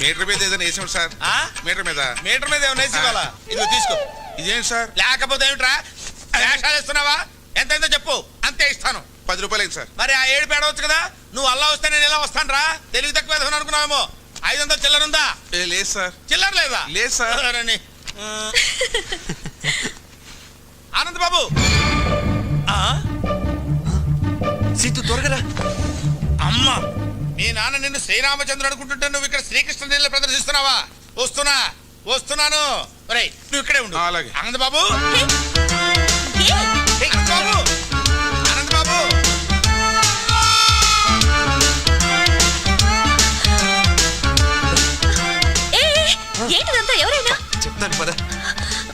Metre మీద ఏదైనా వేసాం సార్. ఆ? మీటర్ మీద. మీటర్ మీద ఏమైనా వేసి ఇవ్వాలా? ఇదిగో తీసుకో. ఇదేంటి సార్? లేకపోతే ఏమిట్రా? వేషాలు ఇస్తున్నావా ఎంతైందో చెప్పు. అంతే ఇస్తాను. పది రూపాయలు అయింది సార్. మరి ఆ ఏడు పేడవచ్చు కదా? నువ్వు అల్లా వస్తే నేను ఎలా వస్తాను రా తెలివి తక్కువ వేసుకుని అనుకున్నావేమో. ఐదు వందలు చిల్లర ఉందా? ఏ, లేదు సార్. చిల్లర లేదా? లేదు సార్. ఆ. ఆనంద్ బాబు. ఆ? సీతు త్వరగా రా. అమ్మ. మీ నాన్న నిన్ను శ్రీరామచంద్రుడు అనుకుంటుంటే నువ్వు ఇక్కడ శ్రీకృష్ణ నీళ్ళు ప్రదర్శిస్తున్నావా? వస్తున్నా వస్తున్నాను. ఒరేయ్ నువ్వు ఇక్కడే ఉండు. అలాగే. ఆనంద్ బాబు ఏంటిదంతా ఎవరైనా? చెప్తాను పద.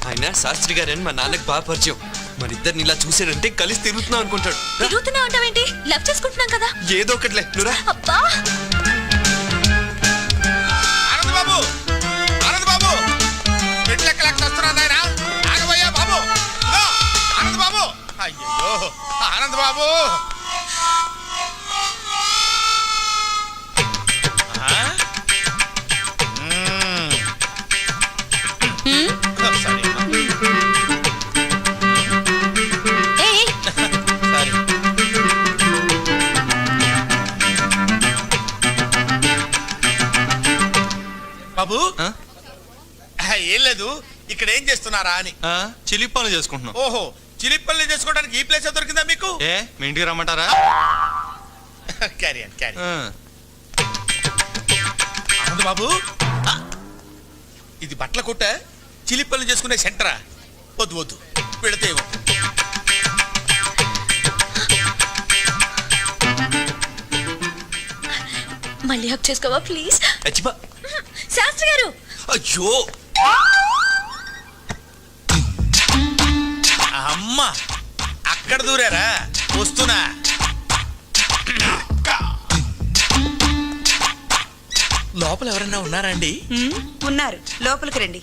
ఆయన శాస్త్రి గారని మా నాన్నకి బాగా పరిచయం. మరి ఇద్దరిని ఇలా చూసారంటే కలిసి తిరుగుతున్నాం అనుకుంటాడు. తిరుగుతున్నా అంటావేంటి? లవ్ చేసుకుంటున్నాం కదా. ఏదో ఒకటిలే. నువ్వు రా. అబ్బా! ఆనంద్ బాబు! ఆనంద్ బాబు! మెట్లు ఎక్కలేక వస్తున్నాను ఆయన ఆగబోయా బాబు. ఇదిగో, ఆనంద్ బాబు. అయ్యో ఆనంద్ బాబు! చేస్తున్నారా అని. ఆ, చిలిపి పనులు చేసుకుంటున్నాం ఓహో చిలిపల్లి చేసుకోవడానికి ఈ ప్లేస్ దొరికిందా మీకు? ఏ మీ ఇంటికి రమ్మంటారా? క్యారీ క్యారీ ఆ, ఆనంద్ బాబు. ఇది బట్టల కొట్ట చిలిపల్లి చేసుకునే సెంటరా? వద్దు వద్దు. పెడితే మళ్ళీ హక్ చేసుకోవా ప్లీజ్ శాస్త్రి గారు! అయ్యో! అమ్మ! అక్కడ దూరారా? వస్తున్నా. లోపల ఎవరన్నా ఉన్నారా అండి? ఉమ్, ఉన్నారు. లోపలికి రండి.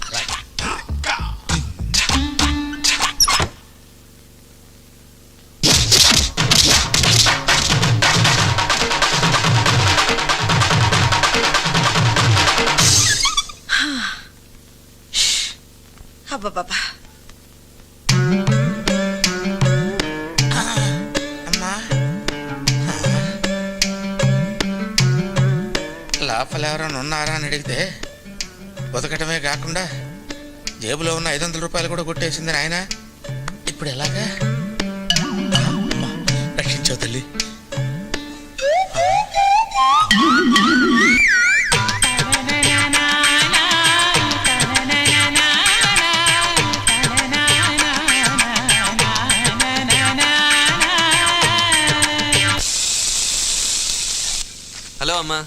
అబ్బబ్బబ్బా. లోపల ఎవరైనా ఉన్నారా అని అడిగితే బతకటమే కాకుండా జేబులో ఉన్న ఐదు వందల రూపాయలు కూడా కొట్టేసింది ఆయన ఇప్పుడు ఎలాగా? రక్షించావు తల్లి. హలో అమ్మా.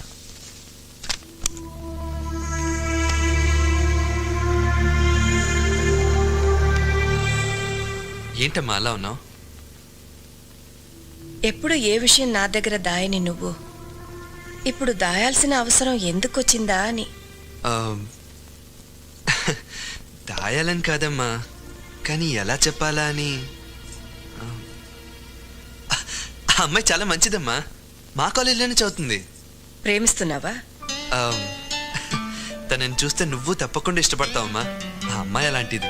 ఏంటమ్మా అలా ఉన్నావు? ఎప్పుడు ఏ విషయం నా దగ్గర దాయని నువ్వు? ఇప్పుడు దాయాల్సిన అవసరం ఎందుకు వచ్చిందా అని దాయాలని కాదమ్మా. కానీ ఎలా చెప్పాలా అని? ఆ, ఆ అమ్మాయి చాలా మంచిదమ్మా. మా కాలేజీలోనే చదువుతుంది. ప్రేమిస్తున్నావా? ఆ, తనని చూస్తే నువ్వు తప్పకుండా ఇష్టపడతావమ్మా. ఆ అమ్మాయి అలాంటిది.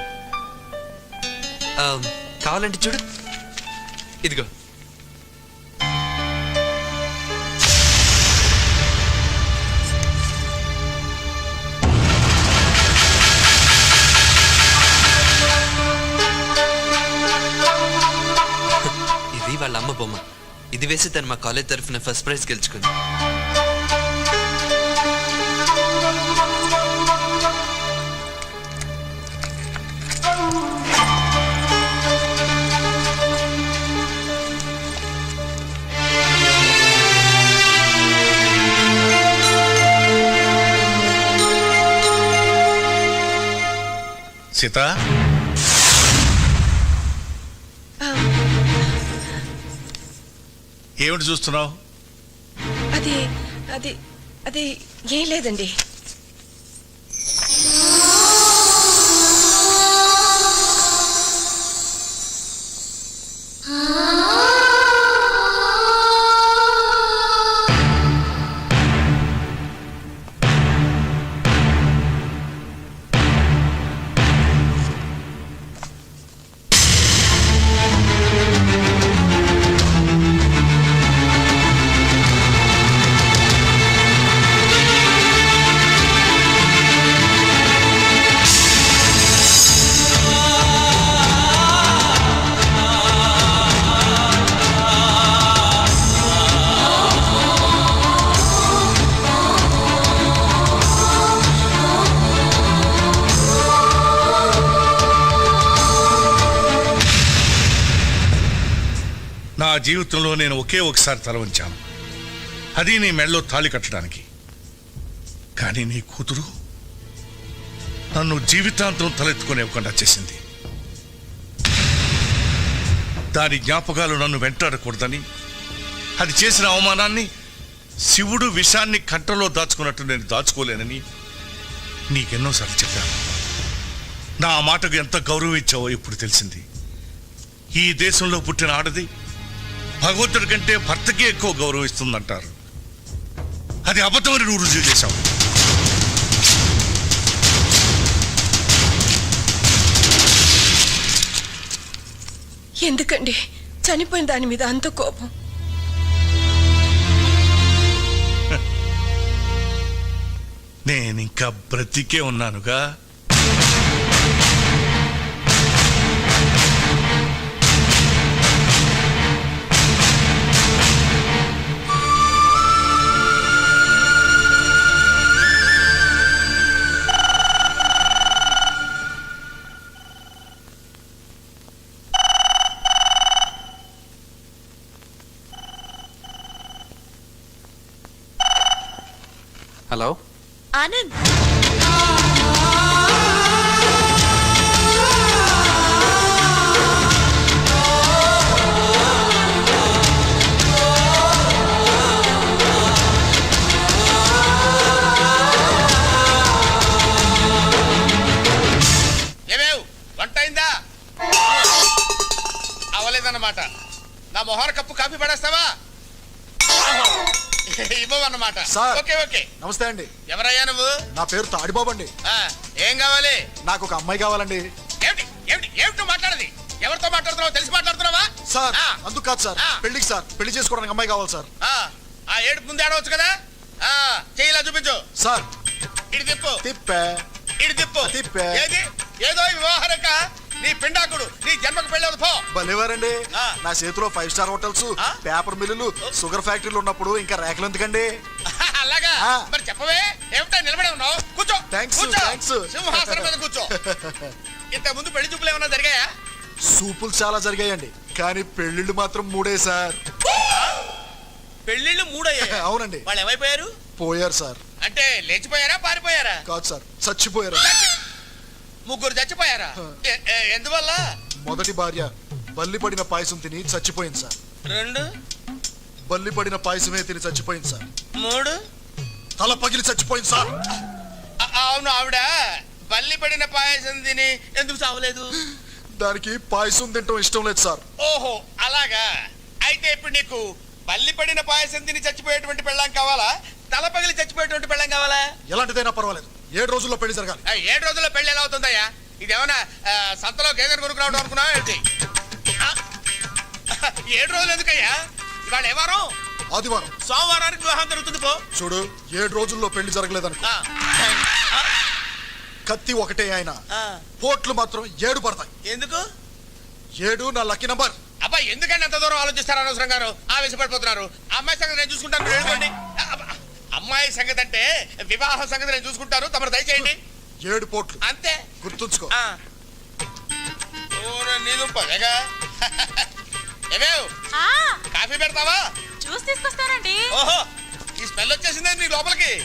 ఆ, కావాలంటే చూడు. ఇదిగో. ఇది వాళ్ళ అమ్మ బొమ్మ. ఇది వేసి తను మా కాలేజ్ తరఫున ఫస్ట్ ప్రైజ్ గెలుచుకుంది. సీత? ఏమిటి చూస్తున్నావు? అది అది అది ఏం లేదండి. జీవితంలో నేను ఒకే ఒకసారి తల వంచాను. అది నీ మెడలో తాళి కట్టడానికి. కానీ నీ కూతురు నన్ను జీవితాంతం తలెత్తుకునేవ్వకుండా చేసింది. దాని జ్ఞాపకాలు నన్ను వెంటాడకూడదని అది చేసిన అవమానాన్ని శివుడు విషాన్ని కంటలో దాచుకున్నట్టు నేను దాచుకోలేనని నీకెన్నోసార్లు చెప్పాను. నా మాటకు ఎంత గౌరవం ఇచ్చావో ఇప్పుడు తెలిసింది. ఈ దేశంలో పుట్టిన ఆడది భగవంతుడి కంటే భర్తకే ఎక్కువ గౌరవం ఇస్తుందంటారు అది అబద్ధమని నువ్వు రుజువు చేశావు. ఎందుకండి? చనిపోయిన దాని మీద అంత కోపం. నేనింకా బ్రతికే ఉన్నానుగా. సార్. Okay okay. నమస్తే అండి. ఎవరయ్యా నువ్వు? నా పేరు తాడిబాబు అండి. ఆ, ఏం కావాలి? నాకు ఒక అమ్మాయి కావాలండి. ఏమిటి? ఏమిటి? ఏమిటి మాట్లాడేది? ఎవరితో మాట్లాడుతున్నావు? తెలిసి మాట్లాడుతున్నావా? సార్ ఆ, అందుకు కాదు సార్. పెళ్ళికి సార్. పెళ్ళి చేసుకోవడానికి అమ్మాయి కావాలి సార్. ఆ, ఆ ఏడుపు ముందు ఆడవచ్చు కదా? ఆ చెయ్యిలా చూపించు. సార్. ఇటు తిప్పు. తిప్పే. ఇటు తిప్పు. తిప్పే. ఏది? ఏదో వ్యవహారక నీ పిండాకుడు నీ జన్మకు పెళ్ళవదు పో. భలేవారండి. నా చేతిలో ఫైవ్ స్టార్ హోటల్స్? పేపర్ మిల్లులు షుగర్ ఫ్యాక్టరీలు ఉన్నప్పుడు ఇంకా రేఖలు ఎందుకండి? అలాగా. మరి చెప్పవే? ఏమిటా నిలబడి ఉన్నావు? కూర్చో. Thanks. సింహాసనం మీద కూర్చో. ఇంత ముందు పెళ్ళి చూపులు ఏమన్నా జరిగాయా? సూపులు చాలా జరిగాయండి. కానీ పెళ్ళిళ్ళు మాత్రం మూడే సార్. పెళ్ళిళ్ళు మూడయ్యాయి. అవునండి. వాళ్ళు ఏమైపోయారు? పోయారు సార్. అంటే లేచిపోయారా? పారిపోయారా? కాదు సార్. చచ్చిపోయారు. చచ్చి- ముగ్గురు చచ్చిపోయారా? ఆ. ఎ- ఎ- ఎందువల్ల? మొదటి భార్య బల్లి పడిన పాయసం తిని చచ్చిపోయింది సార్. రెండు. బల్లి పడిన పాయసమే తిని చచ్చిపోయింది సార్. మూడు. తల పగిలి చచ్చిపోయింది సార్. అ- అవును ఆవిడ. బల్లి పడిన పాయసం తిని ఎందుకు చావలేదు? దానికి పాయసం తింటం ఇష్టం లేదు సార్. ఓహో అలాగా. అయితే ఇప్పుడు నీకు బల్లి పడిన పాయసం తిని చచ్చిపోయేటువంటి పెళ్ళాం కావాలా? తల పగిలి చచ్చిపోయేటువంటి పెళ్ళాం కావాలా? ఎలాంటిదైనా పర్వాలేదు. ఏడు రోజుల్లో పెళ్ళి జరగాలి. ఆ, ఏడు రోజుల్లో పెళ్ళి ఎలా అవుతుందయ్యా? ఇదేమన్నా ఆ, సంతలో గేదెను కొనుక్కురావడం అనుకున్నావా ఏంటి? ఆ? ఏడు రోజులు ఎందుకయ్యా? ఇవాళ ఏ వారం? ఆదివారం. సోమవారానికి వివాహం జరుగుతుంది పో. చూడు ఏడు రోజుల్లో పెళ్ళి జరగలేదనుకో. ఆ. ఆ, కత్తి ఒకటే ఆయన ఆ. పోట్లు మాత్రం ఏడు పడతాయి. ఎందుకు? ఏడు నా లక్కీ నంబర్. అబ్బా ఎందుకంటే అంత దూరం ఆలోచిస్తారు అనవసరంగాను? ఆవేశపడిపోతున్నారు. అమ్మాయి సంగతి నేను చూసుకుంటాను మీరు వెళ్ళిపోండి అబ్బా, అమ్మాయి సంగతి అంటే వివాహ సంగతి నేను చూసుకుంటాను. తమరు దయచేయండి. ఏడు పోట్లు. అంతే. గుర్తుంచుకో. ఆ. ఊరు నీదు పదగా ఏమేవ్ కాఫీ పెడతావా? చూసి తీసుకొస్తానండి. ఓహో ఈ స్మెల్ వచ్చేసిందే నీ లోపలికి.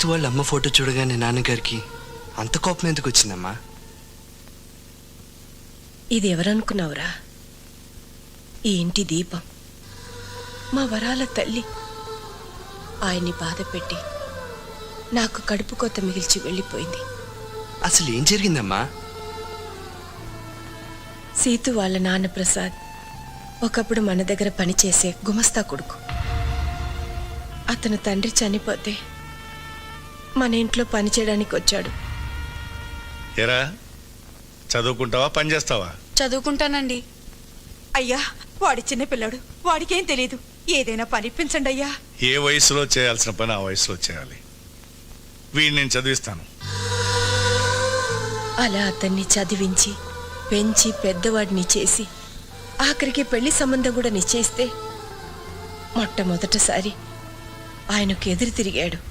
సీతు వాళ్ళ అమ్మ ఫోటో చూడగానే నాన్నగారికి అంత కోపం ఎందుకు వచ్చిందమ్మా? ఇది ఎవరనుకున్నావురా? ఈ ఇంటి దీపం. మా వరాల తల్లి. ఆయన్ని బాధ పెట్టి నాకు కడుపు కొత్త మిగిల్చి వెళ్ళిపోయింది. అసలు ఏం జరిగిందమ్మా? సీతు వాళ్ళ నాన్న ప్రసాద్ ఒకప్పుడు మన దగ్గర పనిచేసే గుమస్తా కొడుకు. అతను తండ్రి చనిపోతే మన ఇంట్లో పనిచేయడానికి వచ్చాడు. ఎరా చదువుకుంటావా పని చేస్తావా? చదువుకుంటానండి. అయ్యా వాడి చిన్న పిల్లాడు వాడికేం తెలియదు ఏదైనా పనిపించండి అయ్యా. ఏ వయసులో చేయాల్సిన పని ఆ వయసులో చేయాలి. వీడిని నేను చదివిస్తాను. అలా అతన్ని చదివించి పెంచి పెద్దవాడిని చేసి ఆఖరికి పెళ్ళి సంబంధం కూడా నిశ్చయిస్తే మొట్టమొదటిసారి ఆయనకు ఎదురు తిరిగాడు.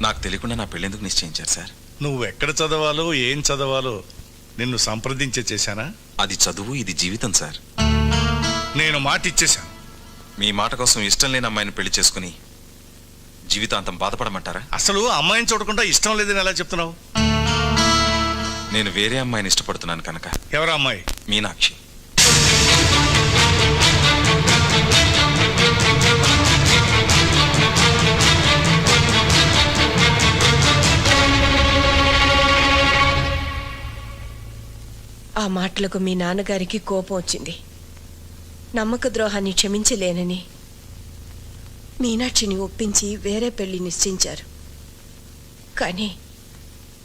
నాకు తెలియకుండా నా పెళ్ళెందుకు నిశ్చయించారు సార్? నువ్వు ఎక్కడ చదవాలో ఏం చదవాలో నిన్ను సంప్రదించే చేశానా? అది చదువు ఇది జీవితం సార్. నేను మాట ఇచ్చేశాను మీ మాట కోసం ఇష్టం లేని అమ్మాయిని పెళ్ళి చేసుకుని జీవితాంతం బాధపడమంటారా? అసలు అమ్మాయిని చూడకుండా ఇష్టం లేదని ఎలా చెప్తున్నావు? నేను వేరే అమ్మాయిని ఇష్టపడుతున్నాను కనుక. ఎవరా అమ్మాయి? మీనాక్షి. ఆ మాటలకు మీ నాన్నగారికి కోపం వచ్చింది. నమ్మక ద్రోహాన్ని క్షమించలేనని మీనాక్షిని ఒప్పించి వేరే పెళ్ళి నిశ్చయించారు. కానీ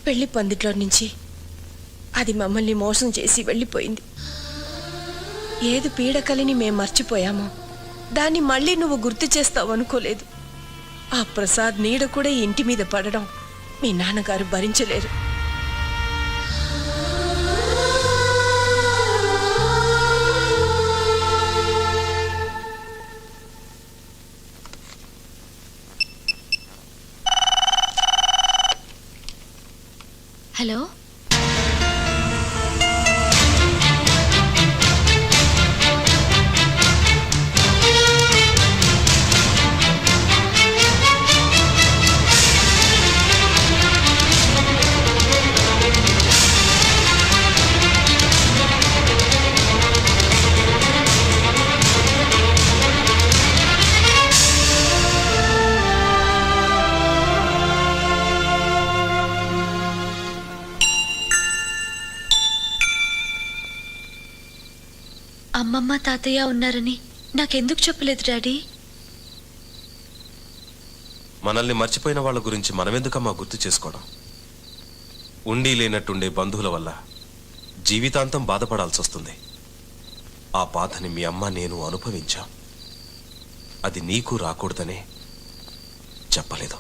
పెళ్ళి పందిట్లో నుంచి అది మమ్మల్ని మోసం చేసి వెళ్ళిపోయింది. ఏది పీడకలిని మేం మర్చిపోయామో దాన్ని మళ్ళీ నువ్వు గుర్తు చేస్తావు అనుకోలేదు. ఆ ప్రసాద్ నీడ కూడా ఇంటి మీద పడడం మీ నాన్నగారు భరించలేరు. హలో అమ్మమ్మ తాతయ్య ఉన్నారని నాకెందుకు చెప్పలేదు డాడీ? మనల్ని మర్చిపోయిన వాళ్ళ గురించి మనమెందుకమ్మా గుర్తు చేసుకోవడం? ఉండి లేనట్టుండే బంధువుల వల్ల జీవితాంతం బాధపడాల్సి వస్తుంది ఆ బాధని మీ అమ్మ నేను అనుభవించాం. అది నీకు రాకూడదనే చెప్పలేదు.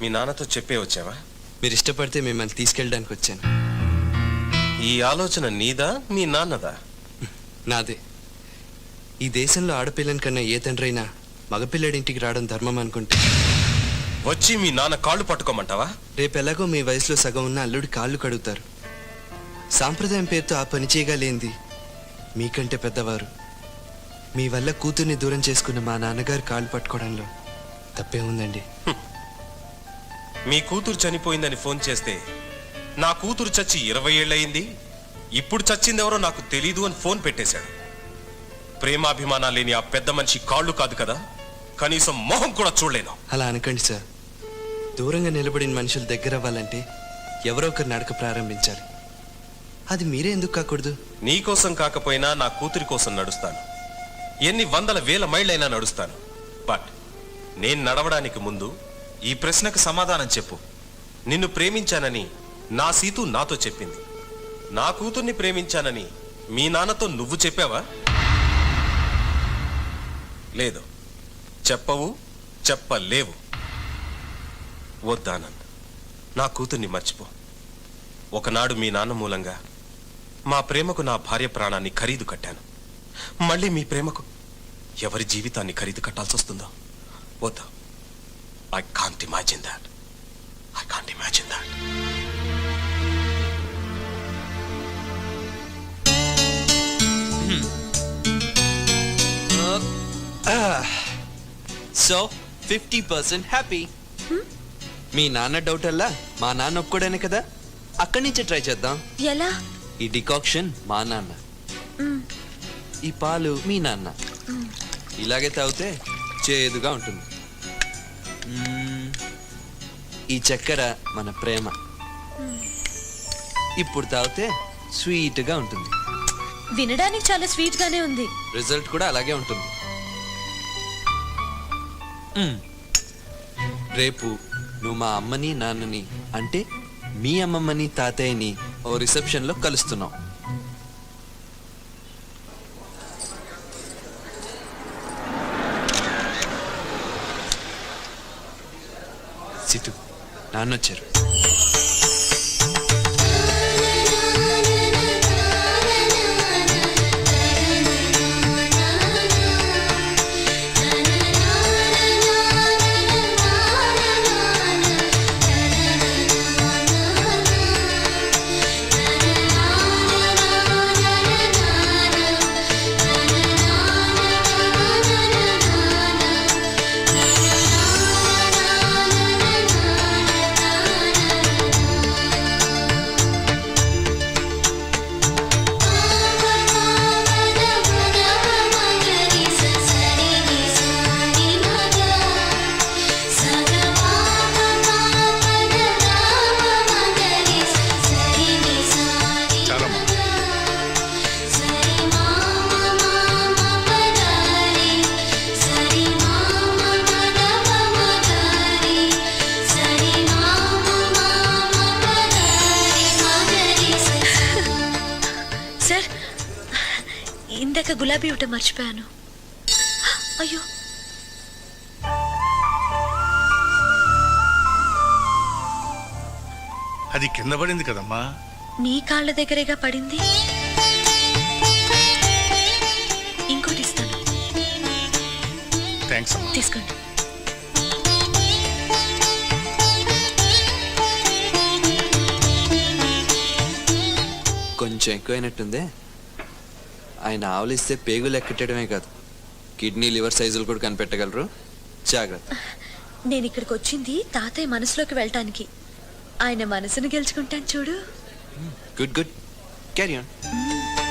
మీ నాన్నతో చెప్పే వచ్చావా? మీరు ఇష్టపడితే మిమ్మల్ని తీసుకెళ్ళడానికి వచ్చాను. ఈ ఆలోచన నీదా మీ నాన్నదా? నాదే. ఈ దేశంలో ఆడపిల్లని కన్నా ఏ తండ్రైనా మగపిల్లడింటికి రావడం ధర్మం అనుకుంటే. వచ్చి మీ నాన్న కాళ్ళు పట్టుకోమంటావా? రేపు ఎలాగో మీ వయసులో సగం ఉన్న అల్లుడి కాళ్ళు కడుగుతారు. సాంప్రదాయం పేరుతో ఆ పని చేయగలేంది మీకంటే పెద్దవారు. మీ వల్ల కూతుర్ని దూరం చేసుకున్న మా నాన్నగారు కాళ్ళు పట్టుకోవడంలో తప్పే ఉందండి. మీ కూతురు చనిపోయిందని ఫోన్ చేస్తే నా కూతురు చచ్చి ఇరవై ఏళ్ళయింది ఇప్పుడు చచ్చిందెవరో నాకు తెలీదు అని ఫోన్ పెట్టేశాడు. ప్రేమాభిమానాలు లేని ఆ పెద్ద మనిషి కాళ్ళు కాదు కదా కనీసం మొహం కూడా చూడలేను. అలా అనకండి సార్. దూరంగా నిలబడిన మనుషులు దగ్గర అవ్వాలంటే ఎవరో ఒకరు నడక ప్రారంభించాలి. అది మీరే ఎందుకు కాకూడదు? నీకోసం కాకపోయినా నా కూతురి కోసం నడుస్తాను. ఎన్ని వందల వేల మైళ్ళైనా నడుస్తాను. బట్ నేను నడవడానికి ముందు ఈ ప్రశ్నకు సమాధానం చెప్పు. నిన్ను ప్రేమించానని నా సీతు నాతో చెప్పింది. నా కూతుర్ని ప్రేమించానని మీ నాన్నతో నువ్వు చెప్పావా? లేదు. చెప్పవు చెప్పలేవు. వద్దానంద్ నా కూతుర్ని మర్చిపో. ఒకనాడు మీ నాన్న మూలంగా మా ప్రేమకు నా భార్య ప్రాణాన్ని ఖరీదు కట్టాను. మళ్ళీ మీ ప్రేమకు ఎవరి జీవితాన్ని ఖరీదు కట్టాల్సి వస్తుందో వద్దా? I can't imagine that I can't imagine that so fifty percent happy మీ నాన్న డౌట్ అల్లా? మా నాన్న ఒప్పుకోడానే కదా? అక్కడి నుంచే ట్రై చేద్దాం. ఎలా? ఈ డికాక్షన్ మా నాన్న. ఈ పాలు మీ నాన్న. ఇలాగే తాగితే చేదుగా ఉంటుంది. ఈ చక్కెర మన ప్రేమ. ఇప్పుడు తాగితే స్వీట్గా ఉంటుంది. వినడానికి చాలా స్వీట్ గానే ఉంది. రిజల్ట్ కూడా అలాగే ఉంటుంది. మ్మ్. రేపు నువ్వు మా అమ్మని నాన్నని అంటే మీ అమ్మమ్మని తాతయ్యని ఓ రిసెప్షన్లో కలుస్తున్నాం. సిటు నాన్నొచ్చారు. చాలమ్మా గులాబీ ఇవ్వటం మర్చిపోయాను అయ్యో అది కింద పడింది కదమ్మా. నీ కాళ్ళ దగ్గరేగా పడింది? ఇంకోటి ఇస్తాను. థ్యాంక్స్ అమ్మా. తీసుకోండి. కొంచెం ఎక్కువైనట్టుందే? ఆయన ఆవలిస్తే పేగులు ఎక్కటమే కాదు. కిడ్నీ లివర్ సైజులు కూడా కనిపెట్టగలరు. జాగ్రత్త. నేను ఇక్కడికి వచ్చింది తాతయ్య మనసులోకి వెళ్ళటానికి. ఆయన మనసును గెలుచుకుంటాను చూడు. Good good. Carry on.